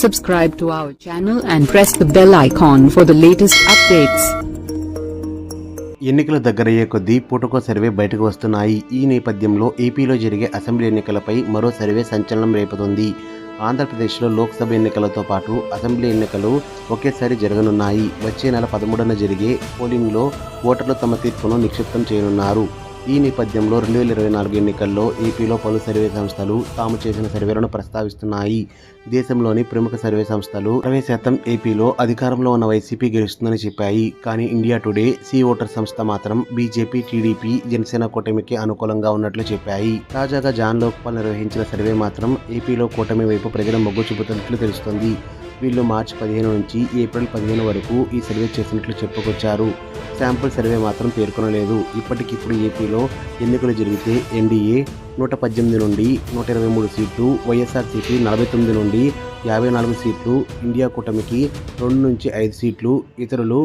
Subscribe to our channel and press the bell icon for the latest updates. ఎన్నికలు దగ్గరయ్యే కొద్దీ పుటకో survey బయటకు వస్తున్నాయి. ఈ నేపథ్యంలో ఏపీలో జరిగే అసెంబ్లీ ఎన్నికలపై మరో సర్వే సంచలనం రేపుతుంది. ఆంధ్రప్రదేశ్లో లోక్సభ ఎన్నికలతో పాటు అసెంబ్లీ ఎన్నికలు ఒకేసారి జరగనున్నాయి. వచ్చే నెల పదమూడున జరిగే పోలింగ్లో ఓటర్లు తమ తీర్పును నిక్షిప్తం చేయనున్నారు. ఈ నేపథ్యంలో రెండు వేల ఇరవై నాలుగు ఎన్నికల్లో ఏపీలో పలు సర్వే సంస్థలు తాము చేసిన సర్వేలను ప్రస్తావిస్తున్నాయి. దేశంలోని ప్రముఖ సర్వే సంస్థలు అరవై శాతం ఏపీలో అధికారంలో ఉన్న వైసీపీ గెలుస్తుందని చెప్పాయి. కానీ ఇండియా టుడే సి ఓటర్ సంస్థ మాత్రం బీజేపీ టీడీపీ జనసేన కూటమికి అనుకూలంగా ఉన్నట్లు చెప్పాయి. తాజాగా జాన్ లోక్పాల్ నిర్వహించిన సర్వే మాత్రం ఏపీలో కూటమి వైపు ప్రజల మొగ్గు చూపుతున్నట్లు తెలుస్తోంది. వీళ్ళు మార్చి పదిహేను నుంచి ఏప్రిల్ పదిహేను వరకు ఈ సర్వే చేసినట్లు చెప్పుకొచ్చారు. శాంపుల్ సర్వే మాత్రం పేర్కొనలేదు. ఇప్పటికిప్పుడు ఏపీలో ఎన్నికలు జరిగితే ఎన్డీఏ నూట పద్దెనిమిది నుండి నూట ఇరవై మూడు సీట్లు వైఎస్ఆర్సీపీ నలభై తొమ్మిది నుండి యాభై నాలుగు సీట్లు ఇండియా కూటమికి రెండు నుంచి ఐదు సీట్లు ఇతరులు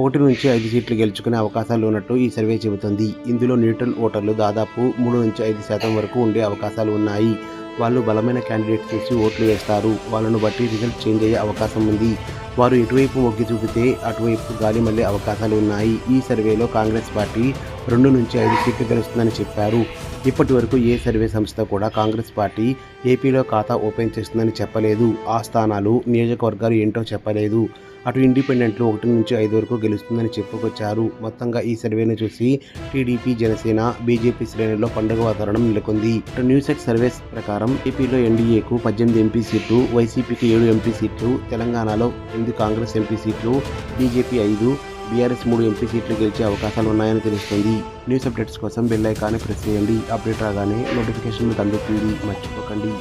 ఒకటి నుంచి ఐదు సీట్లు గెలుచుకునే అవకాశాలు ఉన్నట్టు ఈ సర్వే చెబుతుంది. ఇందులో న్యూట్రల్ ఓటర్లు దాదాపు మూడు నుంచి ఐదు శాతం వరకు ఉండే అవకాశాలు ఉన్నాయి. వాళ్ళు బలమైన క్యాండిడేట్ చూసి ఓట్లు వేస్తారు. వాళ్ళను బట్టి రిజల్ట్ చేంజ్ అయ్యే అవకాశం ఉంది. వారు ఎటువైపు మొగ్గి చూపితే అటువైపు గాలి మళ్ళే అవకాశాలు ఉన్నాయి. ఈ సర్వేలో కాంగ్రెస్ పార్టీ రెండు నుంచి ఐదు సీట్లు గెలుస్తుందని చెప్పారు. ఇప్పటి వరకు ఏ సర్వే సంస్థ కూడా కాంగ్రెస్ పార్టీ ఏపీలో ఖాతా ఓపెన్ చేస్తుందని చెప్పలేదు. ఆ స్థానాలు నియోజకవర్గాలు ఏంటో చెప్పలేదు. అటు ఇండిపెండెంట్లు ఒకటి నుంచి ఐదు వరకు గెలుస్తుందని చెప్పుకొచ్చారు. మొత్తంగా ఈ సర్వేను చూసి టీడీపీ జనసేన బీజేపీ శ్రేణుల్లో పండుగ వాతావరణం నెలకొంది. అటు న్యూస్ సర్వేస్ ప్రకారం ఏపీలో ఎన్డీఏకు పద్దెనిమిది ఎంపీ సీట్లు వైసీపీకి ఏడు ఎంపీ సీట్లు తెలంగాణలో ఎనిమిది కాంగ్రెస్ ఎంపీ సీట్లు బీజేపీ ఐదు బీఆర్ఎస్ మూడు ఎంపీ సీట్లు గెలిచే అవకాశాలు ఉన్నాయని తెలుస్తుంది. న్యూస్ అప్డేట్స్ కోసం బెల్ ఐకాన్ని ప్రెస్ చేయండి. అప్డేట్ రాగానే నోటిఫికేషన్ మీకు అందుతుంది మర్చిపోకండి.